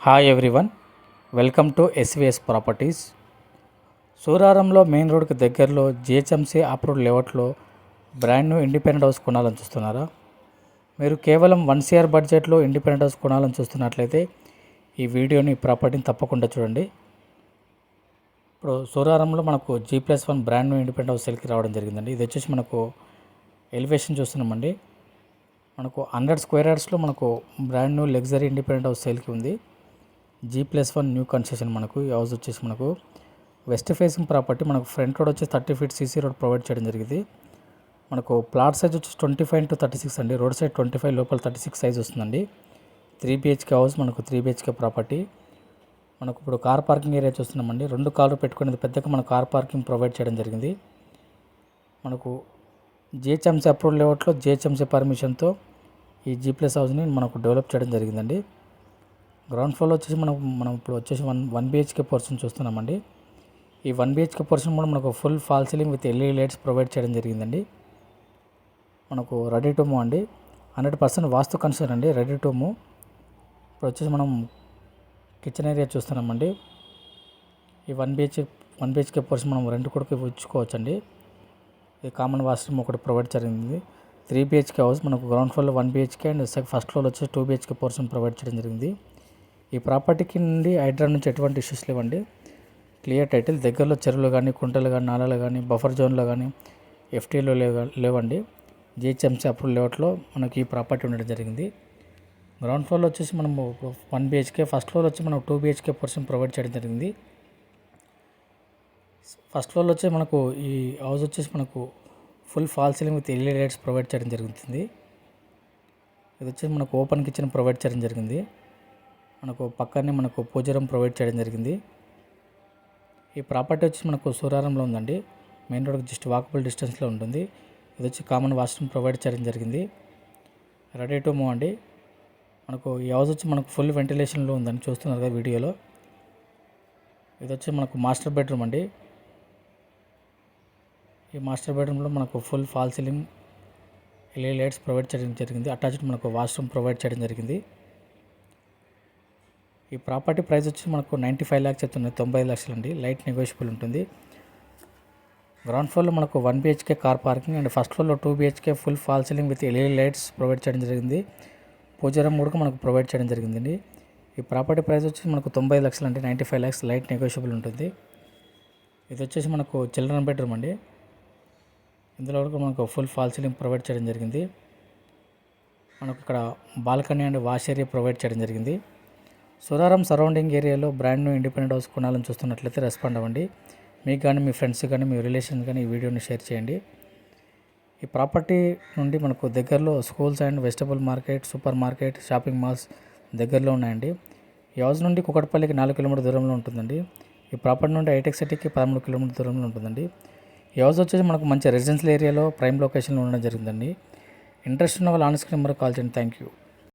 Hi everyone welcome to SVS properties సూరారంలో main రోడ్కి దగ్గరలో GHMC approved లేఅవుట్లో బ్రాండ్ న్యూ ఇండిపెండెంట్ హౌస్ కొనాలని చూస్తున్నారా? మీరు కేవలం వన్ సిఆర్ బడ్జెట్లో ఇండిపెండెంట్ హౌస్ కొనాలని చూస్తున్నట్లయితే ఈ వీడియోని ప్రాపర్టీని తప్పకుండా చూడండి. ఇప్పుడు సూరారంలో మనకు G plus one brand new independent house సెల్కి రావడం జరిగిందండి. ఇది వచ్చేసి మనకు ఎలివేషన్ చూస్తున్నామండి. మనకు హండ్రెడ్ స్క్వేర్ యార్డ్స్లో మనకు brand new luxury independent house సేల్కి ఉంది. G plus one new construction మనకు ఈ హౌస్ వచ్చేసి మనకు వెస్ట్ ఫేసింగ్ ప్రాపర్టీ మనకు ఫ్రంట్ రోడ్ వచ్చి thirty feet CC road provide చేయడం జరిగింది. మనకు ప్లాట్ సైజ్ వచ్చి twenty five to thirty six అండి. రోడ్ సైడ్ ట్వంటీ ఫైవ్ లోపల థర్టీ సిక్స్ సైజ్ వస్తుందండి త్రీ బిహెచ్కే హౌస్ మనకు త్రీ బిహెచ్కే ప్రాపర్టీ మనకు ఇప్పుడు కార్ పార్కింగ్ ఏరియా చూస్తున్నామండి. రెండు కార్లు పెట్టుకునేది పెద్దగా మన కార్ పార్కింగ్ ప్రొవైడ్ చేయడం జరిగింది. మనకు జిహెచ్ఎంసీ అప్రూవల్ లేఅవుట్లో జిహెచ్ఎంసీ పర్మిషన్తో ఈ జీ ప్లస్ హౌస్ని మనకు డెవలప్ చేయడం జరిగిందండి. గ్రౌండ్ ఫ్లోర్లో వచ్చేసి మనం మనం ఇప్పుడు వచ్చేసి వన్ వన్ బిహెచ్కే పోర్షన్ చూస్తున్నామండి. ఈ వన్ బిహెచ్కే పోర్షన్ కూడా మనకు full fall ceiling with LED lights provide చేయడం జరిగిందండి. మనకు రెడీ టూము అండి. హండ్రెడ్ పర్సెంట్ వాస్తు కన్సర్న్ అండి రెడీ టూము ఇప్పుడు వచ్చేసి మనం కిచెన్ ఏరియా చూస్తున్నామండి. ఈ one BH one BHK portion మనం రెంట్ కూడా ఇచ్చుకోవచ్చండి. ఈ కామన్ వాష్రూమ్ ఒకటి ప్రొవైడ్ జరిగింది. త్రీ బిహెచ్కే హౌస్ మనకు గ్రౌండ్ ఫ్లోర్లో one BHK and first floor వచ్చేసి టూ బిహెచ్కే పోర్షన్ ప్రొవైడ్ చేయడం జరిగింది. ఈ ప్రాపర్టీకి నుండి హైడ్రా నుంచి ఎటువంటి ఇష్యూస్ లేవండి. క్లియర్ టైటిల్ దగ్గరలో చెరువులు కానీ కుంటలు కానీ నాలాలు కానీ బఫర్ జోన్లో కానీ ఎఫ్టీలో లేవ లేవండి. జిహెచ్ఎంసీ అప్రూవల్ లేఅవుట్లో మనకి ఈ ప్రాపర్టీ ఉండడం జరిగింది. గ్రౌండ్ ఫ్లోర్లో వచ్చేసి మనము వన్ బిహెచ్కే ఫస్ట్ ఫ్లోర్ వచ్చి మనం టూ బిహెచ్కే పోర్షన్ ప్రొవైడ్ చేయడం జరిగింది. ఫస్ట్ ఫ్లోర్లో వచ్చి మనకు ఈ హౌస్ వచ్చేసి మనకు full fall ceiling with LED lights provide చేయడం జరుగుతుంది. ఇది వచ్చేసి మనకు ఓపెన్ కిచెన్ ప్రొవైడ్ చేయడం జరిగింది. మనకు పక్కనే మనకు పూజరం ప్రొవైడ్ చేయడం జరిగింది. ఈ ప్రాపర్టీ వచ్చి మనకు సూరారంలో ఉందండి. మెయిన్ రోడ్కి జస్ట్ వాకబుల్ డిస్టెన్స్లో ఉంటుంది. ఇది వచ్చి కామన్ వాష్రూమ్ ప్రొవైడ్ చేయడం జరిగింది. రెడీ టు మూవ్ అండి. మనకు ఈ హౌస్ వచ్చి మనకు ఫుల్ వెంటిలేషన్లో ఉందని చూస్తున్నారు కదా వీడియోలో. ఇది వచ్చి మనకు మాస్టర్ బెడ్రూమ్ అండి. ఈ మాస్టర్ బెడ్రూమ్లో మనకు full fall ceiling LE lights provide చేయడం జరిగింది. అటాచ్డ్ మనకు వాష్రూమ్ ప్రొవైడ్ చేయడం జరిగింది. ఈ ప్రాపర్టీ ప్రైస్ వచ్చి మనకు నైంటీ ఫైవ్ ల్యాక్స్ అవుతుంది తొంభై లక్షలు అండి. లైట్ నెగోషియబుల్ ఉంటుంది. గ్రౌండ్ ఫ్లోర్లో మనకు one BHK car parking and first ఫ్లోర్లో two BHK full fall ceiling with LED lights provide చేయడం జరిగింది. పూజారం కూడా మనకు ప్రొవైడ్ చేయడం జరిగిందండి. ఈ ప్రాపర్టీ ప్రైస్ వచ్చి మనకు తొంభై లక్షలు అంటే ninety five lakhs light negotiable ఉంటుంది. ఇది వచ్చేసి మనకు చిల్డ్రన్ బెడ్రూమ్ అండి. ఇందులో వరకు మనకు ఫుల్ ఫాల్ సీలింగ్ ప్రొవైడ్ చేయడం జరిగింది. మనకు ఇక్కడ balcony and wash area provide చేయడం జరిగింది. సురారం సరౌండింగ్ ఏరియాలో బ్రాండ్ న్యూ ఇండిపెండెంట్ హౌస్ కొనాలని చూస్తున్నట్లయితే రెస్పాండ్ అవ్వండి. మీకు కానీ మీ ఫ్రెండ్స్ కానీ మీ రిలేషన్స్ కానీ ఈ వీడియోని షేర్ చేయండి. ఈ ప్రాపర్టీ నుండి మనకు దగ్గరలో schools and vegetable market super market shopping malls దగ్గరలో ఉన్నాయండి. ఈ హౌస్ నుండి కుకట్పల్లికి నాలుగు కిలోమీటర్ దూరంలో ఉంటుందండి. ఈ ప్రాపర్టీ నుండి హైటెక్ సిటీకి పదమూడు కిలోమీటర్ దూరంలో ఉంటుందండి. ఈ హౌస్ వచ్చేసి మనకు మంచి రెసిడెన్షియల్ ఏరియాలో ప్రైమ్ లొకేషన్లో ఉండడం జరిగిందండి. ఇంట్రెస్ట్ ఉన్న వాళ్ళు ఆన్ స్క్రీన్ నెంబర్ కాల్ చేయండి. Thank you.